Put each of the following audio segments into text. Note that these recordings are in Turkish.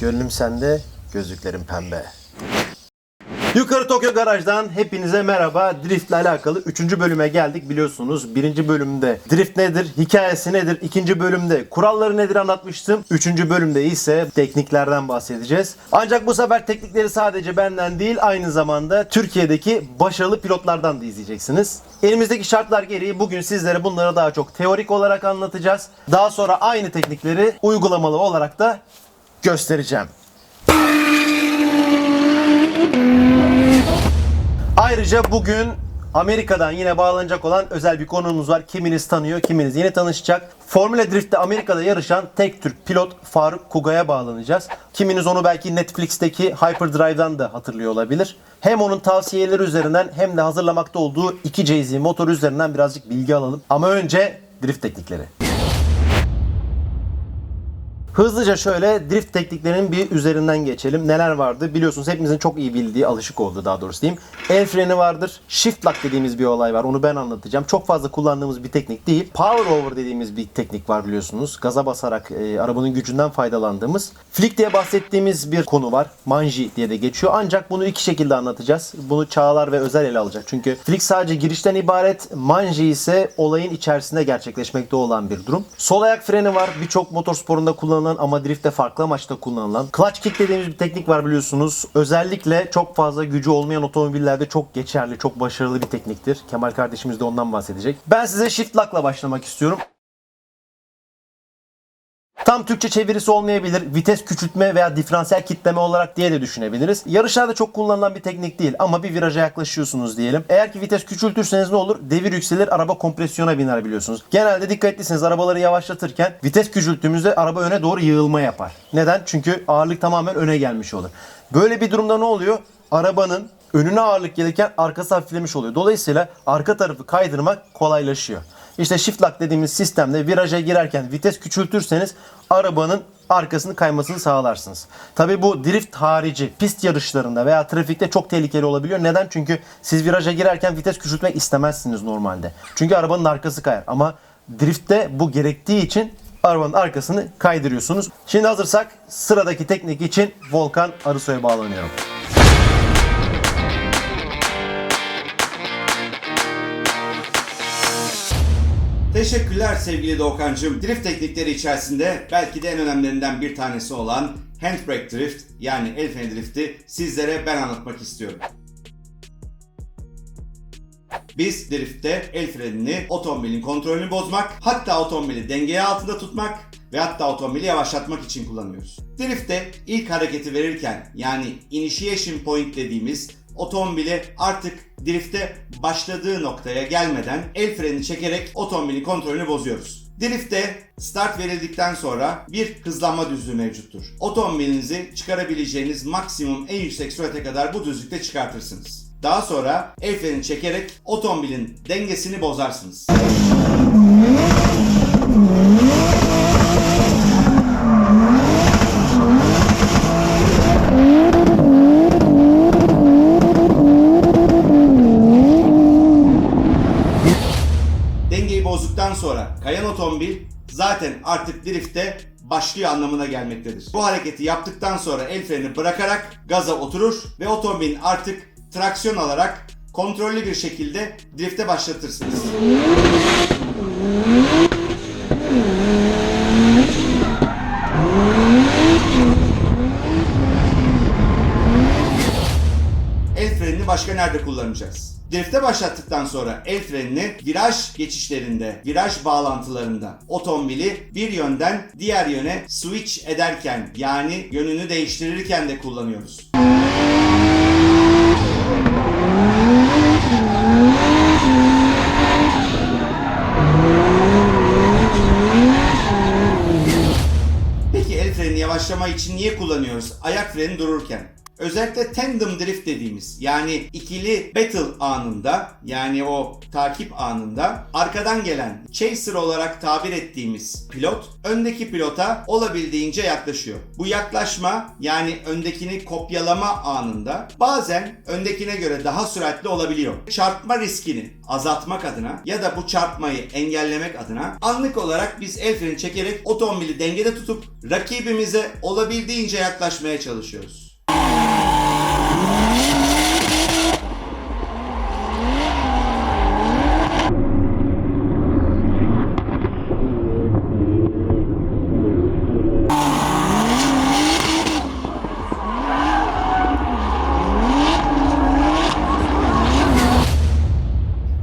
Gönlüm sende, gözlüklerim pembe. Yukarı Tokyo Garaj'dan hepinize merhaba. Drift ile alakalı 3. bölüme geldik biliyorsunuz. 1. bölümde drift nedir, hikayesi nedir, 2. bölümde kuralları nedir anlatmıştım. 3. bölümde ise tekniklerden bahsedeceğiz. Ancak bu sefer teknikleri sadece benden değil aynı zamanda Türkiye'deki başarılı pilotlardan da izleyeceksiniz. Elimizdeki şartlar gereği bugün sizlere bunları daha çok teorik olarak anlatacağız. Daha sonra aynı teknikleri uygulamalı olarak da göstereceğim. Ayrıca bugün Amerika'dan yine bağlanacak olan özel bir konuğumuz var. Kiminiz tanıyor, kiminiz yeni tanışacak. Formula Drift'te Amerika'da yarışan tek Türk pilot Faruk Kuga'ya bağlanacağız. Kiminiz onu belki Netflix'teki Hyperdrive'dan da hatırlıyor olabilir. Hem onun tavsiyeleri üzerinden hem de hazırlamakta olduğu 2JZ motor üzerinden birazcık bilgi alalım. Ama önce drift teknikleri. Hızlıca şöyle drift tekniklerinin bir üzerinden geçelim. Neler vardı? Biliyorsunuz hepimizin çok iyi bildiği, alışık olduğu daha doğrusu diyeyim. El freni vardır. Shift lock dediğimiz bir olay var. Onu ben anlatacağım. Çok fazla kullandığımız bir teknik değil. Power over dediğimiz bir teknik var biliyorsunuz. Gaza basarak e, arabanın gücünden faydalandığımız. Flick diye bahsettiğimiz bir konu var. Manji diye de geçiyor. Ancak bunu iki şekilde anlatacağız. Bunu Çağlar ve Özel ele alacak. Çünkü Flick sadece girişten ibaret. Manji ise olayın içerisinde gerçekleşmekte olan bir durum. Sol ayak freni var. Birçok motorsporunda kullanılan ama driftte farklı amaçta kullanılan. Clutch kick dediğimiz bir teknik var biliyorsunuz. Özellikle çok fazla gücü olmayan otomobillerde çok geçerli, çok başarılı bir tekniktir. Kemal kardeşimiz de ondan bahsedecek. Ben size shift lock'la başlamak istiyorum. Tam Türkçe çevirisi olmayabilir. Vites küçültme veya diferansiyel kitleme olarak diye de düşünebiliriz. Yarışlarda çok kullanılan bir teknik değil ama bir viraja yaklaşıyorsunuz diyelim. Eğer ki vites küçültürseniz ne olur? Devir yükselir, araba kompresyona biner biliyorsunuz. Genelde dikkat etliyseniz arabaları yavaşlatırken vites küçülttüğümüzde araba öne doğru yığılma yapar. Neden? Çünkü ağırlık tamamen öne gelmiş olur. Böyle bir durumda ne oluyor? Arabanın önüne ağırlık gelirken arkası hafiflemiş oluyor. Dolayısıyla arka tarafı kaydırmak kolaylaşıyor. İşte shift lock dediğimiz sistemde viraja girerken vites küçültürseniz arabanın arkasını kaymasını sağlarsınız. Tabi bu drift harici pist yarışlarında veya trafikte çok tehlikeli olabiliyor. Neden? Çünkü siz viraja girerken vites küçültmek istemezsiniz normalde. Çünkü arabanın arkası kayar. Ama driftte bu gerektiği için arabanın arkasını kaydırıyorsunuz. Şimdi hazırsak sıradaki teknik için Volkan Arısoy'a bağlanıyorum. Teşekkürler sevgili Doğukancığım. Drift teknikleri içerisinde belki de en önemlilerinden bir tanesi olan handbrake drift yani el freni drifti sizlere ben anlatmak istiyorum. Biz driftte el frenini otomobilin kontrolünü bozmak, hatta otomobili dengeye altında tutmak ve hatta otomobili yavaşlatmak için kullanıyoruz. Driftte ilk hareketi verirken yani initiation point dediğimiz otomobili artık drifte başladığı noktaya gelmeden el freni çekerek otomobilin kontrolünü bozuyoruz. Driftte start verildikten sonra bir hızlanma düzlüğü mevcuttur. Otomobilinizi çıkarabileceğiniz maksimum en yüksek sürate kadar bu düzlükte çıkartırsınız. Daha sonra el freni çekerek otomobilin dengesini bozarsınız. Artık drifte başlıyor anlamına gelmektedir. Bu hareketi yaptıktan sonra el freni bırakarak gaza oturur ve otomobilin artık traksiyon alarak kontrollü bir şekilde drifte başlatırsınız. El frenini başka nerede kullanacağız? Drifte başlattıktan sonra el frenini viraj geçişlerinde, viraj bağlantılarında otomobili bir yönden diğer yöne switch ederken yani yönünü değiştirirken de kullanıyoruz. Peki el freni yavaşlama için niye kullanıyoruz? Ayak freni dururken. Özellikle tandem drift dediğimiz yani ikili battle anında yani o takip anında arkadan gelen chaser olarak tabir ettiğimiz pilot öndeki pilota olabildiğince yaklaşıyor. Bu yaklaşma yani öndekini kopyalama anında bazen öndekine göre daha süratli olabiliyor. Çarpma riskini azaltmak adına ya da bu çarpmayı engellemek adına anlık olarak biz el freni çekerek otomobili dengede tutup rakibimize olabildiğince yaklaşmaya çalışıyoruz.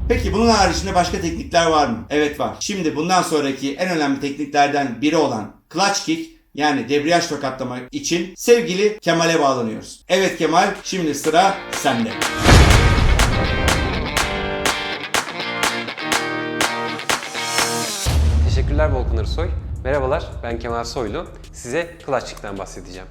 Peki bunun haricinde başka teknikler var mı? Evet var. Şimdi bundan sonraki en önemli tekniklerden biri olan clutch kick yani debriyaj tokatlama için sevgili Kemal'e bağlanıyoruz. Evet Kemal şimdi sıra sende. Teşekkürler Volkan Arısoy. Merhabalar, ben Kemal Soylu. Size clutch kick'ten bahsedeceğim.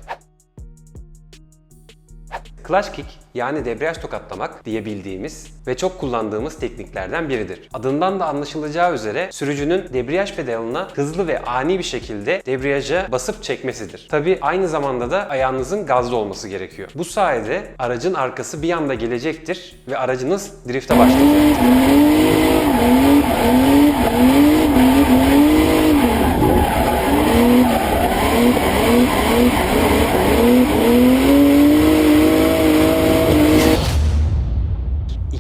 Clutch kick yani debriyaj tokatlamak diye bildiğimiz ve çok kullandığımız tekniklerden biridir. Adından da anlaşılacağı üzere sürücünün debriyaj pedalına hızlı ve ani bir şekilde debriyaja basıp çekmesidir. Tabi aynı zamanda da ayağınızın gazda olması gerekiyor. Bu sayede aracın arkası bir anda gelecektir ve aracınız drifte başlayacaktır.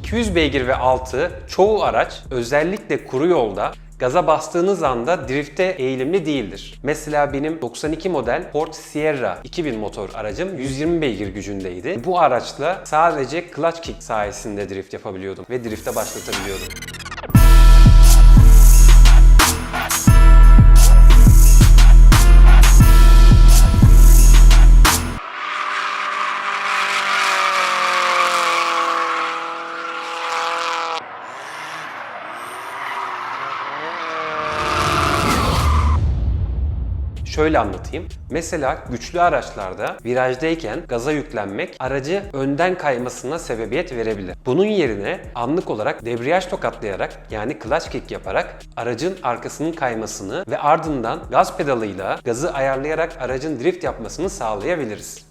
...200 beygir ve altı çoğu araç özellikle kuru yolda gaza bastığınız anda drifte eğilimli değildir. Mesela benim 92 model Ford Sierra 2000 motor aracım 120 beygir gücündeydi. Bu araçla sadece clutch kick sayesinde drift yapabiliyordum ve drifte başlatabiliyordum. Şöyle anlatayım. Mesela güçlü araçlarda virajdayken gaza yüklenmek aracı önden kaymasına sebebiyet verebilir. Bunun yerine anlık olarak debriyaj tokatlayarak yani clutch kick yaparak aracın arkasının kaymasını ve ardından gaz pedalıyla gazı ayarlayarak aracın drift yapmasını sağlayabiliriz.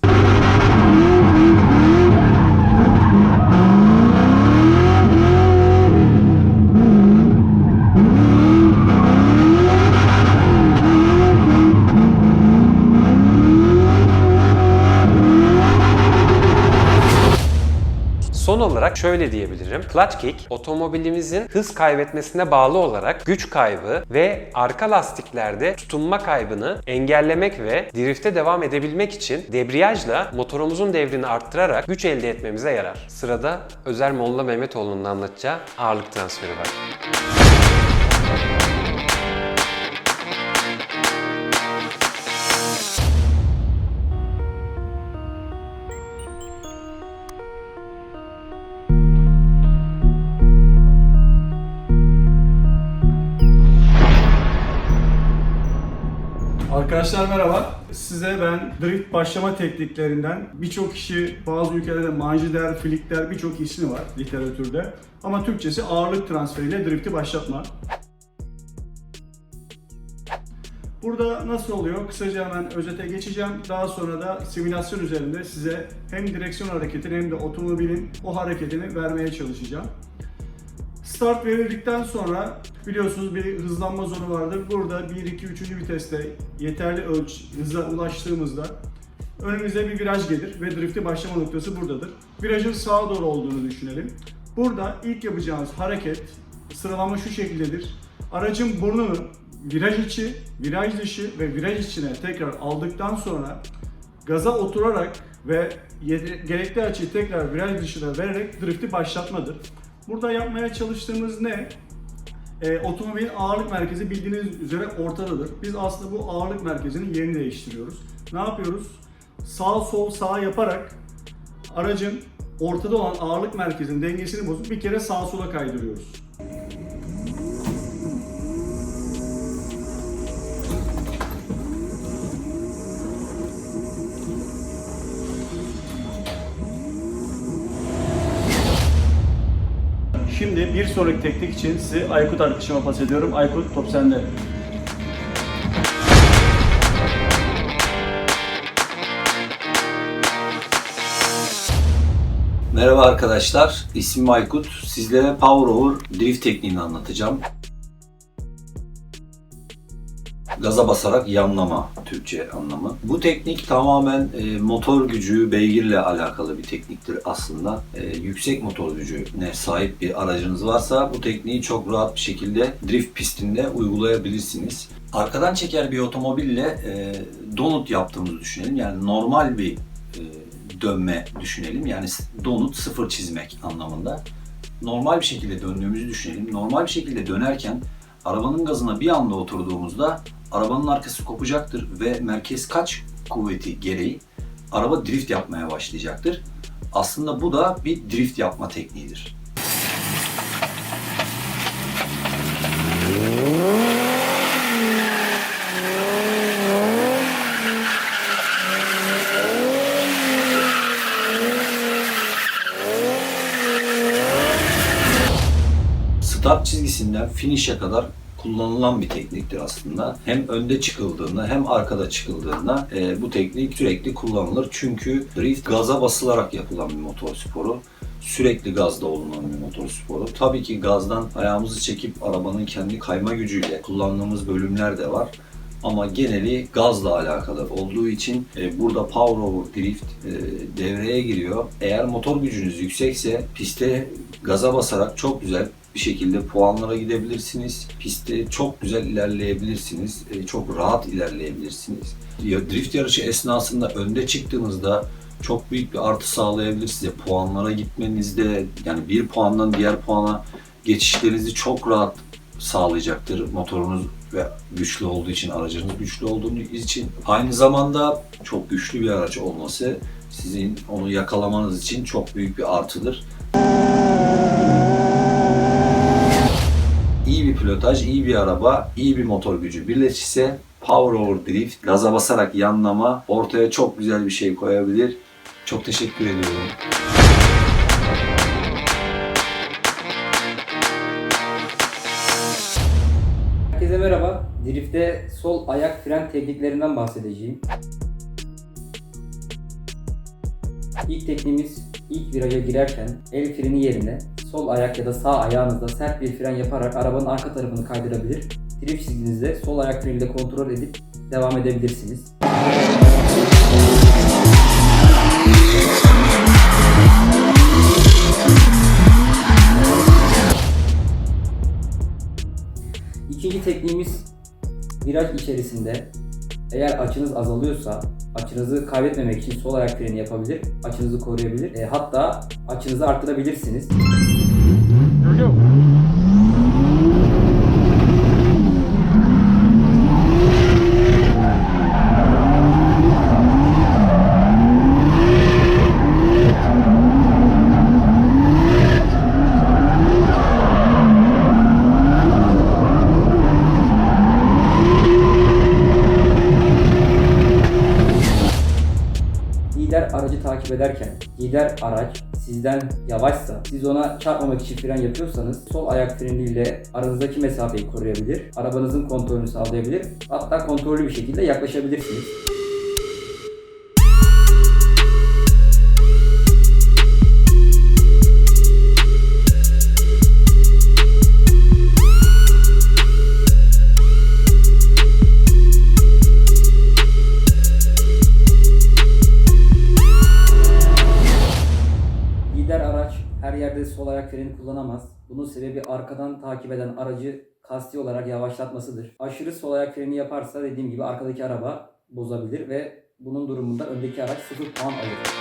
Son olarak şöyle diyebilirim. Clutch kick otomobilimizin hız kaybetmesine bağlı olarak güç kaybı ve arka lastiklerde tutunma kaybını engellemek ve drifte devam edebilmek için debriyajla motorumuzun devrini arttırarak güç elde etmemize yarar. Sırada Özer Molla Mehmetoğlu'nun anlatacağı ağırlık transferi var. Arkadaşlar merhaba. Size ben drift başlama tekniklerinden birçok kişi bazı ülkelerde manjider, flickler birçok ismi var literatürde. Ama Türkçesi ağırlık transferiyle drifti başlatma. Burada nasıl oluyor? Kısaca hemen özete geçeceğim. Daha sonra da simülasyon üzerinde size hem direksiyon hareketini hem de otomobilin o hareketini vermeye çalışacağım. Start verildikten sonra biliyorsunuz bir hızlanma zonu vardır. Burada 1, 2, 3. viteste yeterli ölç hıza ulaştığımızda önümüze bir viraj gelir ve drifti başlama noktası buradadır. Virajın sağa doğru olduğunu düşünelim. Burada ilk yapacağımız hareket sıralama şu şekildedir. Aracın burnunu viraj içi, viraj dışı ve viraj içine tekrar aldıktan sonra gaza oturarak ve gerekli açıyı tekrar viraj dışına vererek drifti başlatmadır. Burada yapmaya çalıştığımız ne? Ee, otomobilin ağırlık merkezi bildiğiniz üzere ortadadır. Biz aslında bu ağırlık merkezinin yerini değiştiriyoruz. Ne yapıyoruz? Sağ sol sağ yaparak aracın ortada olan ağırlık merkezinin dengesini bozup bir kere sağa sola kaydırıyoruz. Bir sonraki teknik için sizi Aykut arkadaşıma pas ediyorum. Aykut top sende. Merhaba arkadaşlar, ismim Aykut. Sizlere Power Over drift tekniğini anlatacağım. Gaza basarak yanlama Türkçe anlamı. Bu teknik tamamen e, motor gücü, beygirle alakalı bir tekniktir aslında. E, yüksek motor gücüne sahip bir aracınız varsa bu tekniği çok rahat bir şekilde drift pistinde uygulayabilirsiniz. Arkadan çeker bir otomobille e, donut yaptığımızı düşünelim. Yani normal bir e, dönme düşünelim. Yani donut sıfır çizmek anlamında. Normal bir şekilde döndüğümüzü düşünelim. Normal bir şekilde dönerken arabanın gazına bir anda oturduğumuzda arabanın arkası kopacaktır ve merkez kaç kuvveti gereği araba drift yapmaya başlayacaktır. Aslında bu da bir drift yapma tekniğidir. start çizgisinden finish'e kadar kullanılan bir tekniktir aslında. Hem önde çıkıldığında hem arkada çıkıldığında e, bu teknik sürekli kullanılır. Çünkü drift gaza basılarak yapılan bir motor sporu. Sürekli gazda olunan bir motor sporu. Tabii ki gazdan ayağımızı çekip arabanın kendi kayma gücüyle kullandığımız bölümler de var. Ama geneli gazla alakalı olduğu için e, burada power over drift e, devreye giriyor. Eğer motor gücünüz yüksekse piste gaza basarak çok güzel bir şekilde puanlara gidebilirsiniz. Pistte çok güzel ilerleyebilirsiniz. e, çok rahat ilerleyebilirsiniz. Drift yarışı esnasında önde çıktığınızda çok büyük bir artı sağlayabilir size. Puanlara gitmenizde yani bir puandan diğer puana geçişlerinizi çok rahat sağlayacaktır. Motorunuz ve güçlü olduğu için, aracınız güçlü olduğu için aynı zamanda çok güçlü bir araç olması sizin onu yakalamanız için çok büyük bir artıdır. İyi bir pilotaj, iyi bir araba, iyi bir motor gücü birleşirse power over drift, gaza basarak yanlama ortaya çok güzel bir şey koyabilir. Çok teşekkür ediyorum. Drift'te sol ayak fren tekniklerinden bahsedeceğim. İlk tekniğimiz ilk viraja girerken el freni yerine sol ayak ya da sağ ayağınızda sert bir fren yaparak arabanın arka tarafını kaydırabilir. Drift çizginizde sol ayak freniyle kontrol edip devam edebilirsiniz. İkinci tekniğimiz viraj içerisinde eğer açınız azalıyorsa açınızı kaybetmemek için sol ayak freni yapabilir, açınızı koruyabilir. E, hatta açınızı arttırabilirsiniz. Lider aracı takip ederken lider araç sizden yavaşsa siz ona çarpmamak için fren yapıyorsanız sol ayak freniyle aranızdaki mesafeyi koruyabilir. Arabanızın kontrolünü sağlayabilir. Hatta kontrollü bir şekilde yaklaşabilirsiniz. Freni kullanamaz. Bunun sebebi arkadan takip eden aracı kasti olarak yavaşlatmasıdır. Aşırı sol ayak freni yaparsa dediğim gibi arkadaki araba bozabilir ve bunun durumunda öndeki araç 0 puan alır.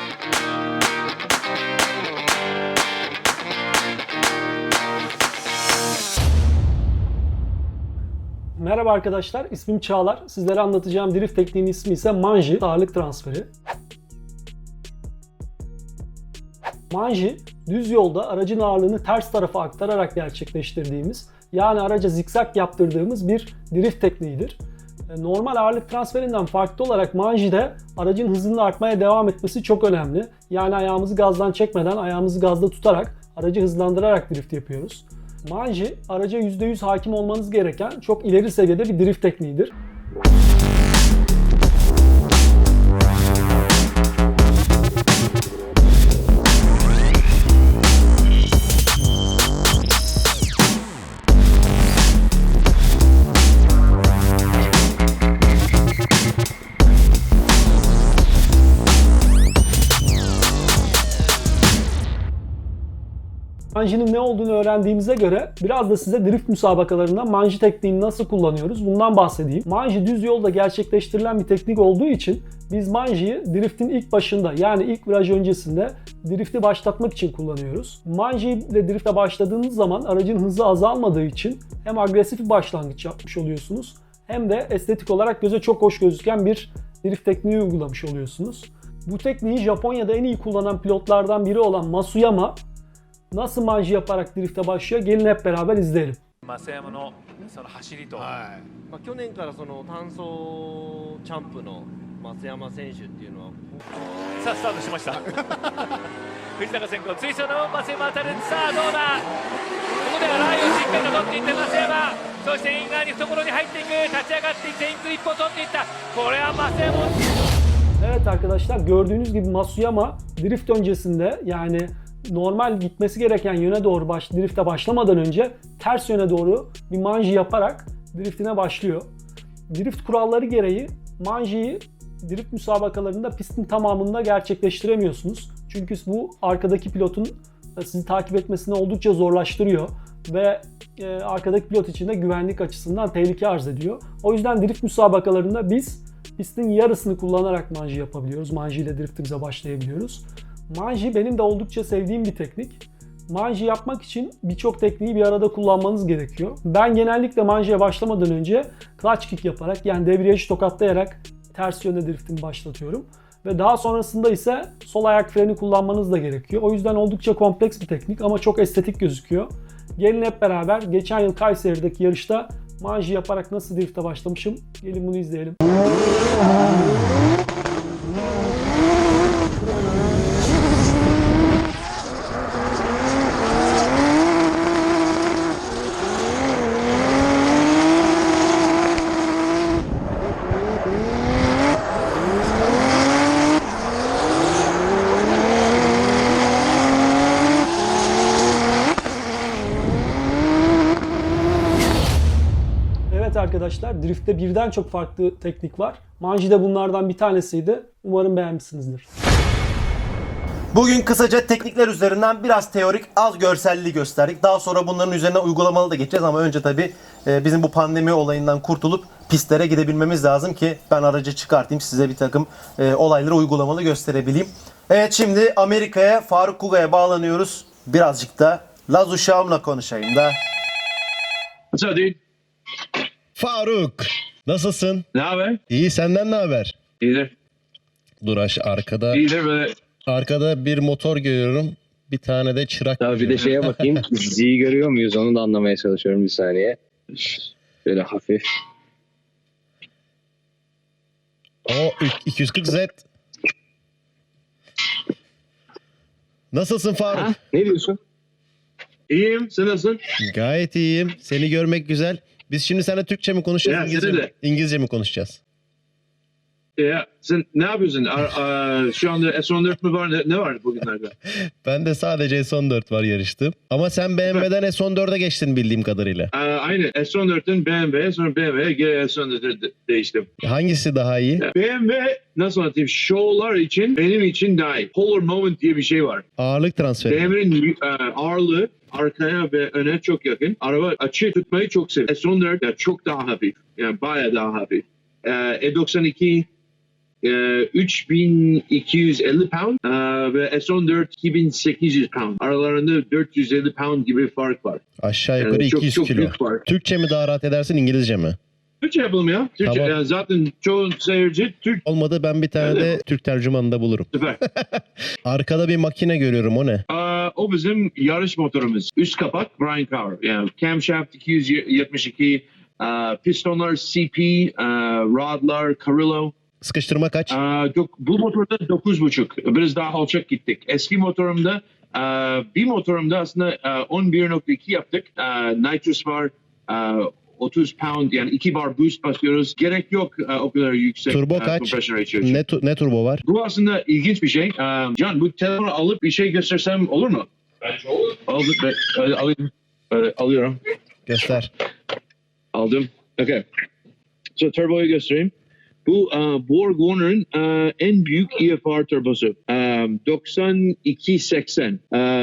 Merhaba arkadaşlar, ismim Çağlar. Sizlere anlatacağım drift tekniğinin ismi ise manji, ağırlık transferi. Manji, düz yolda aracın ağırlığını ters tarafa aktararak gerçekleştirdiğimiz, yani araca zikzak yaptırdığımız bir drift tekniğidir. E, Normal ağırlık transferinden farklı olarak manjide aracın hızının artmaya devam etmesi çok önemli. Yani ayağımızı gazdan çekmeden ayağımızı gazda tutarak aracı hızlandırarak drift yapıyoruz. Manji araca %100 hakim olmanız gereken çok ileri seviyede bir drift tekniğidir. Manji'nin ne olduğunu öğrendiğimize göre biraz da size drift müsabakalarında manji tekniğini nasıl kullanıyoruz bundan bahsedeyim. Manji düz yolda gerçekleştirilen bir teknik olduğu için biz manjiyi driftin ilk başında yani ilk viraj öncesinde drifti başlatmak için kullanıyoruz. Manji ile drifte başladığınız zaman aracın hızı azalmadığı için hem agresif bir başlangıç yapmış oluyorsunuz hem de estetik olarak göze çok hoş gözüken bir drift tekniği uygulamış oluyorsunuz. Bu tekniği Japonya'da en iyi kullanan pilotlardan biri olan Masuyama nasıl manji yaparak drifte başlıyor? Gelin hep beraber izleyelim. 増山のその走りと、まあ、去年からその単走チャンプの松山選手っていうのはさあスタートしました藤高先行追走の増山当たるさあどうだここではラインをしっかりと取っていった増山そしてイン側に懐に入っていく立ち上がっていってインクリップを取っていったこれは増山 Evet arkadaşlar gördüğünüz gibi Masuyama drift öncesinde yani normal gitmesi gereken yöne doğru baş, drifte başlamadan önce ters yöne doğru bir manji yaparak driftine başlıyor. Drift kuralları gereği manjiyi drift müsabakalarında pistin tamamında gerçekleştiremiyorsunuz. Çünkü bu arkadaki pilotun sizi takip etmesini oldukça zorlaştırıyor ve e, arkadaki pilot için de güvenlik açısından tehlike arz ediyor. O yüzden drift müsabakalarında biz pistin yarısını kullanarak manji yapabiliyoruz. Manji ile driftimize başlayabiliyoruz. Manji benim de oldukça sevdiğim bir teknik. Manji yapmak için birçok tekniği bir arada kullanmanız gerekiyor. Ben genellikle manjiye başlamadan önce clutch kick yaparak yani debriyajı tokatlayarak ters yönde driftimi başlatıyorum. Ve daha sonrasında ise sol ayak freni kullanmanız da gerekiyor. O yüzden oldukça kompleks bir teknik ama çok estetik gözüküyor. Gelin hep beraber geçen yıl Kayseri'deki yarışta manji yaparak nasıl drifte başlamışım. Gelin bunu izleyelim. Evet arkadaşlar driftte birden çok farklı teknik var. Manji de bunlardan bir tanesiydi. Umarım beğenmişsinizdir. Bugün kısaca teknikler üzerinden biraz teorik, az görselliği gösterdik. Daha sonra bunların üzerine uygulamalı da geçeceğiz ama önce tabii e, bizim bu pandemi olayından kurtulup pistlere gidebilmemiz lazım ki ben aracı çıkartayım size bir takım e, olayları uygulamalı gösterebileyim. Evet şimdi Amerika'ya Faruk Kuga'ya bağlanıyoruz. Birazcık da Laz uşağımla konuşayım da. What's up, dude? Faruk. Nasılsın? Ne haber? İyi senden ne haber? İyidir. Dur aş arkada İyidir böyle. arkada bir motor görüyorum. Bir tane de çırak. Tabii bir de şeye bakayım. Z'yi görüyor muyuz? Onu da anlamaya çalışıyorum bir saniye. Şöyle hafif. O 240Z. Nasılsın Faruk? Ha? Ne diyorsun? İyiyim. Sen nasılsın? Gayet iyiyim. Seni görmek güzel. Biz şimdi seninle Türkçe mi konuşacağız? Ya, İngilizce, mi? İngilizce mi konuşacağız? Ya, sen ne yapıyorsun? Ar- ar- şu anda S14 mü var? Ne, ne var bugünlerde? Ben de sadece S14 var yarıştım. Ama sen BMW'den S14'e geçtin bildiğim kadarıyla. Aa, aynı. S14'ten BMW'ye sonra BMW'ye geri S14'e de- değiştim. Hangisi daha iyi? BMW nasıl anlatayım? Show'lar için benim için daha iyi. Polar Moment diye bir şey var. Ağırlık transferi. BMW'nin e, ağırlığı arkaya ve öne çok yakın. Araba açı tutmayı çok seviyor. S14 ya çok daha hafif. Yani bayağı daha hafif. E, E92 e, 3250 pound e, ve S14 2800 pound. Aralarında 450 pound gibi fark var. Aşağı Yani yukarı çok, 200 çok kilo. büyük fark. Türkçe mi daha rahat edersin İngilizce mi? Türkçe yapalım ya. Türkçe. Tamam. Yani zaten çoğu seyirci Türk. Olmadı ben bir tane de. Türk tercümanı da bulurum. Süper. Arkada bir makine görüyorum o ne? Aa, o bizim yarış motorumuz. Üst kapak Brian Carr. Yani camshaft 272, aa, pistonlar CP, aa, rodlar Carillo. Sıkıştırma kaç? Aa, dok- bu motorda 9.5. Biraz daha alçak gittik. Eski motorumda Ee, bir motorumda aslında e, 11.2 yaptık. Ee, nitrous var, e, 30 pound yani 2 bar boost basıyoruz. Gerek yok e, o kadar yüksek Turbo e, kaç? Ne, tu- ne turbo var? Bu aslında ilginç bir şey. Ee, Can bu telefonu alıp bir şey göstersem olur mu? Bence olur. E, alayım. Alıyorum. Göster. Aldım. Okay. So turboyu göstereyim. Bu uh, Borg Warner'ın uh, en büyük EFR turbosu. Um, 9280. Uh,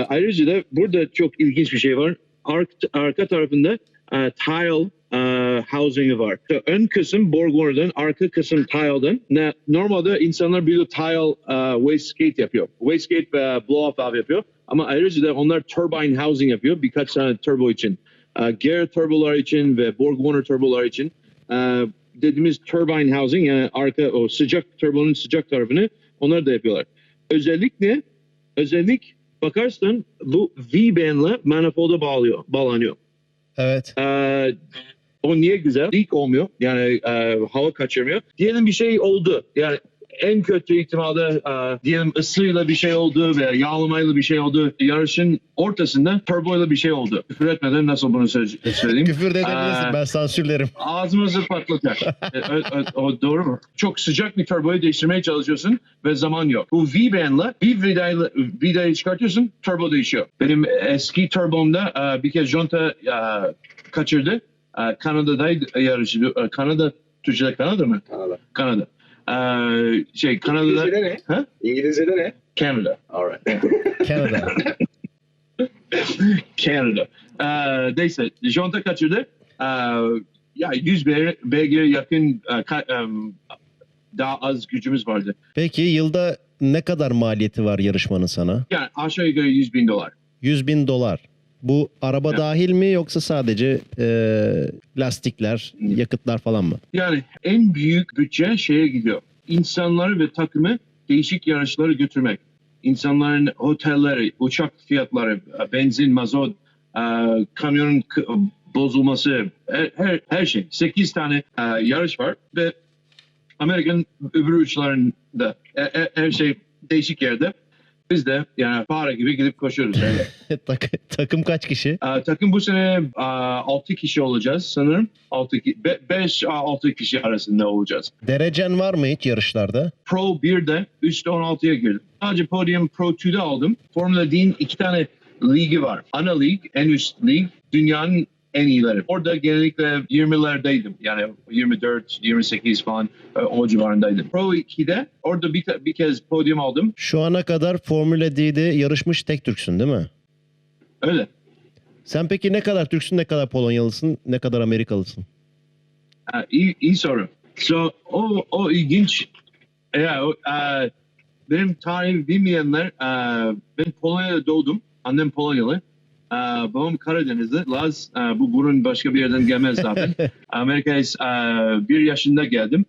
ayrıca da burada çok ilginç bir şey var. Ark, arka tarafında uh, tile uh, housing'i var. So, ön kısım Borg Warner'dan, arka kısım tile'dan. Ne, normalde insanlar bir de tile uh, wastegate yapıyor. Wastegate ve blow-off yapıyor. Ama ayrıca da onlar turbine housing yapıyor birkaç tane turbo için. Uh, Gear turbolar için ve Borg Warner turbolar için uh, dediğimiz turbine housing yani arka o sıcak turbonun sıcak tarafını onlar da yapıyorlar. Özellik ne? Özellik bakarsan bu V-band'la manifolda bağlıyor, bağlanıyor. Evet. Ee, o niye güzel? Leak olmuyor. Yani e, hava kaçırmıyor. Diyelim bir şey oldu. Yani en kötü ihtimalde e, diyelim ısıyla bir şey oldu veya yağlamayla bir şey oldu. Yarışın ortasında turboyla bir şey oldu. Küfür etmeden nasıl bunu söyle- söyleyeyim? Küfür de edebilirsin. Ee, Ben sansürlerim. ağzımızı patlatır. E, ö- ö- o doğru mu? Çok sıcak bir turboyu değiştirmeye çalışıyorsun ve zaman yok. Bu V-band'la bir vidayla, vidayı çıkartıyorsun, turbo değişiyor. Benim eski turbomda e, bir kez jonta e, kaçırdı. E, Kanada'daydı yarışı. E, Kanada, Türkçe'de Kanada mı? Kanada. Kanada. E, şey Kanada'da... İngilizce'de ne? Ha? İngilizce'de ne? Canada. Alright. Canada. Canada. Ee, neyse, Jonta kaçırdı. Ee, ya 100 B- BG'ye yakın e, em, daha az gücümüz vardı. Peki yılda ne kadar maliyeti var yarışmanın sana? Yani aşağı yukarı 100 bin dolar. 100 bin dolar. Bu araba Evet. dahil mi yoksa sadece e, lastikler, yakıtlar falan mı? Yani en büyük bütçe şeye gidiyor. İnsanları ve takımı değişik yarışlara götürmek. İnsanların otelleri, uçak fiyatları, benzin, mazot, e, kamyonun bozulması, her, her, her şey. 8 tane e, yarış var ve Amerika'nın öbür uçlarında e, her şey değişik yerde. Biz de yani para gibi gidip koşuyoruz. Yani. Tak- takım kaç kişi? Ee, takım bu sene 6 kişi olacağız sanırım. 6 5-6 kişi arasında olacağız. Derecen var mı hiç yarışlarda? Pro 1'de üst 16'ya girdim. Sadece Podium Pro 2'de aldım. Formula D'nin iki tane ligi var. Ana lig, en üst lig. Dünyanın en iyileri. Orada genellikle 20'lerdeydim. Yani 24, 28 falan e, o civarındaydım. Pro 2'de orada bir, bir kez podium aldım. Şu ana kadar Formula D'de yarışmış tek Türksün değil mi? Öyle. Sen peki ne kadar Türksün, ne kadar Polonyalısın, ne kadar Amerikalısın? Ha, iyi, iyi soru. So, o, o ilginç. Ya, o, e, benim tarihimi bilmeyenler, e, ben Polonya'da doğdum. Annem Polonyalı. E, babam Karadenizli. Laz, e, bu burun başka bir yerden gelmez zaten. Amerika'ya e, bir yaşında geldim.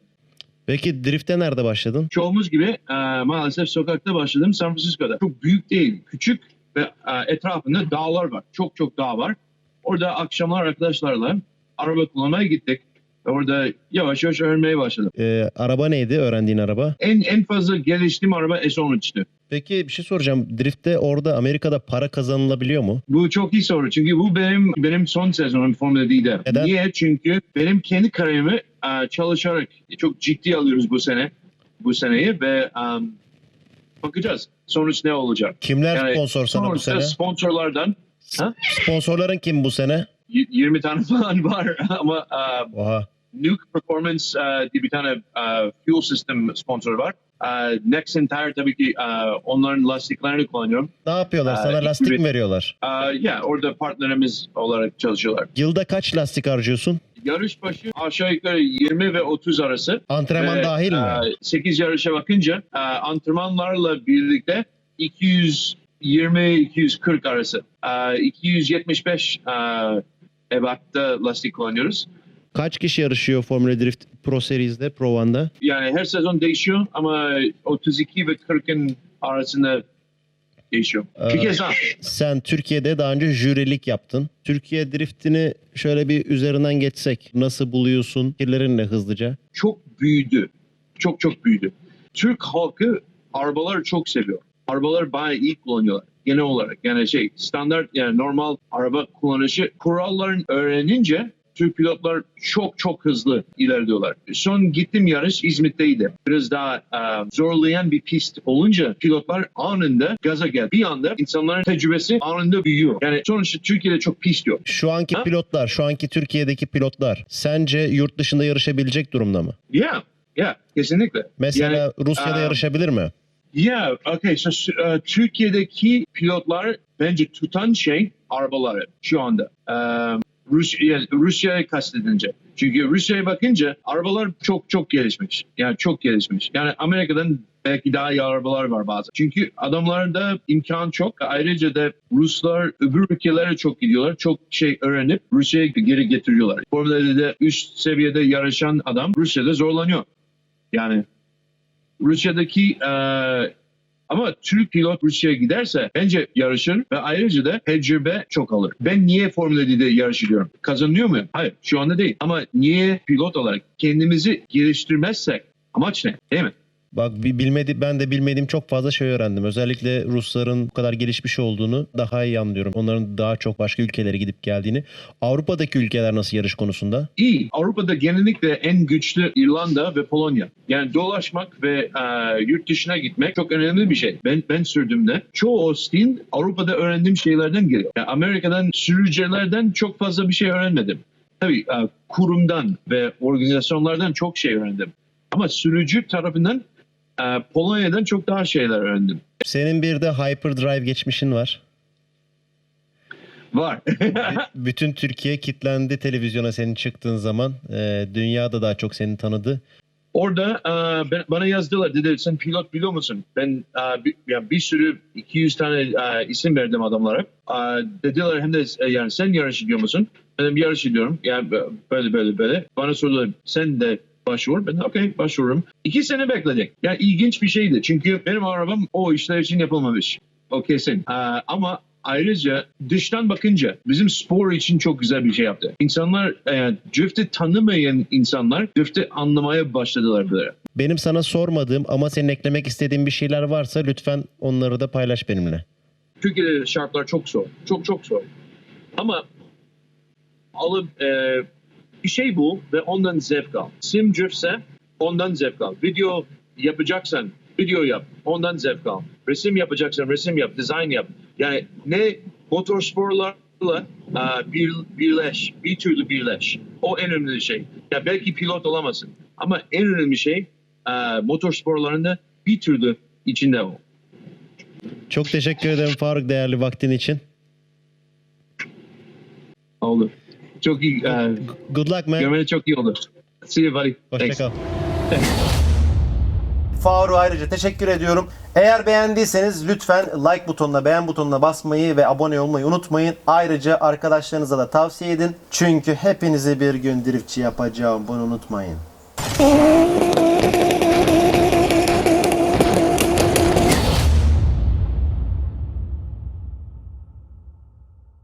Peki drift'e nerede başladın? Çoğumuz gibi e, maalesef sokakta başladım San Francisco'da. Çok büyük değil, küçük ve etrafında dağlar var. Çok çok dağ var. Orada akşamlar arkadaşlarla araba kullanmaya gittik. Orada yavaş yavaş öğrenmeye başladım. Ee, araba neydi öğrendiğin araba? En en fazla geliştiğim araba S13'tü. Peki bir şey soracağım. Drift'te orada Amerika'da para kazanılabiliyor mu? Bu çok iyi soru çünkü bu benim benim son sezonum Formula D'de. Neden? Niye? Çünkü benim kendi kariyerimi e, çalışarak çok ciddi alıyoruz bu sene bu seneyi ve um, bakacağız sonuç ne olacak. Kimler Yani sponsor sana bu sene? Sponsorlardan Ha? Sponsorların kim bu sene? y- 20 tane falan var ama Oha. Nuke Performance e, diye bir tane e, fuel system sponsoru var. E, Nexen Tire tabii ki e, onların lastiklerini kullanıyorum. Ne yapıyorlar? Sana ilk lastik mi veriyorlar? E, ya orada partnerimiz olarak çalışıyorlar. Yılda kaç lastik harcıyorsun? Yarış başı aşağı yukarı 20 ve 30 arası. Antrenman Ve, dahil mi? e, 8 yarışa bakınca e, antrenmanlarla birlikte 220-240 arası. E, 275 e, ebatta lastik kullanıyoruz. Kaç kişi yarışıyor Formula Drift Pro Series'de, Pro One'da? Yani her sezon değişiyor ama 32 ve 40'ın arasında değişiyor. Ee. Sen Türkiye'de daha önce jürilik yaptın. Türkiye driftini şöyle bir üzerinden geçsek nasıl buluyorsun? Fikirlerin ne hızlıca? çok büyüdü. Çok çok büyüdü. Türk halkı arabaları çok seviyor. Arabaları bayağı iyi kullanıyorlar. genel olarak. Yani şey standart yani normal araba kullanışı kuralların öğrenince Türk pilotlar çok çok hızlı ilerliyorlar. Son gittim yarış İzmit'teydi. Biraz daha e, zorlayan bir pist olunca pilotlar anında gaza geldi. Bir anda insanların tecrübesi anında büyüyor. Yani sonuçta Türkiye'de çok pist yok. Şu anki Ha? pilotlar, şu anki Türkiye'deki pilotlar sence yurt dışında yarışabilecek durumda mı? Yeah, yeah, kesinlikle. Mesela Yani, Rusya'da e, yarışabilir mi? Yeah, okay. So, uh, Türkiye'deki pilotlar bence tutan şey arabaları şu anda. Um, Rusya, Rusya'ya kastedince. Çünkü Rusya'ya bakınca arabalar çok çok gelişmiş. Yani çok gelişmiş. Yani Amerika'dan belki daha iyi arabalar var bazen. Çünkü adamlarda imkan çok. Ayrıca da Ruslar öbür ülkelere çok gidiyorlar. Çok şey öğrenip Rusya'ya geri getiriyorlar. Formula 1'de üst seviyede yarışan adam Rusya'da zorlanıyor. Yani Rusya'daki e, ama Türk pilot Rusya'ya giderse bence yarışır ve ayrıca da tecrübe çok alır. Ben niye Formula 1'de yarışıyorum? Kazanıyor muyum? Hayır şu anda değil. Ama niye pilot olarak kendimizi geliştirmezsek amaç ne? Değil mi? Bak bilmedi ben de bilmediğim çok fazla şey öğrendim. Özellikle Rusların bu kadar gelişmiş olduğunu daha iyi anlıyorum. Onların daha çok başka ülkelere gidip geldiğini. Avrupa'daki ülkeler nasıl yarış konusunda? İyi. Avrupa'da genellikle en güçlü İrlanda ve Polonya. Yani dolaşmak ve e, yurt dışına gitmek çok önemli bir şey. Ben ben sürdüğümde çoğu o stil Avrupa'da öğrendiğim şeylerden geliyor. Yani Amerika'dan sürücülerden çok fazla bir şey öğrenmedim. Tabii e, kurumdan ve organizasyonlardan çok şey öğrendim. Ama sürücü tarafından Polonya'dan çok daha şeyler öğrendim. Senin bir de Hyperdrive geçmişin var. Var. Bütün Türkiye kitlendi televizyona senin çıktığın zaman. Ee, dünya da daha çok seni tanıdı. Orada e, ben, bana yazdılar dedi sen pilot biliyor musun? Ben e, bir, yani bir sürü 200 tane e, isim verdim adamlara. E, dediler hem de e, yani sen yarış ediyor musun? Ben de yarış ediyorum. Yani böyle böyle böyle. Bana sordular sen de başvur. Ben de okey başvururum. İki sene bekledik. Yani ilginç bir şeydi. Çünkü benim arabam o işler için yapılmamış. O kesin. E, ama ayrıca dıştan bakınca bizim spor için çok güzel bir şey yaptı. İnsanlar e, drift'i tanımayan insanlar drift'i anlamaya başladılar böyle. Benim sana sormadığım ama senin eklemek istediğin bir şeyler varsa lütfen onları da paylaş benimle. Türkiye'de şartlar çok zor. Çok çok zor. Ama alıp e, bir şey bul ve ondan zevk al. Sim driftse ondan zevk al. Video yapacaksan video yap. Ondan zevk al. Resim yapacaksan resim yap. Design yap. Yani ne motorsporlarla e, bir, birleş. Bir türlü birleş. O en önemli şey. Ya belki pilot olamazsın. Ama en önemli şey e, motorsporlarında bir türlü içinde ol. Çok teşekkür ederim Faruk değerli vaktin için. Oldu. Çok iyi. e, Good luck man. Görmeni çok iyi oldu. See you buddy. Hoşça Thanks. kal. Faruk'a ayrıca teşekkür ediyorum. Eğer beğendiyseniz lütfen like butonuna, beğen butonuna basmayı ve abone olmayı unutmayın. Ayrıca arkadaşlarınıza da tavsiye edin. Çünkü hepinizi bir gün driftçi yapacağım. Bunu unutmayın.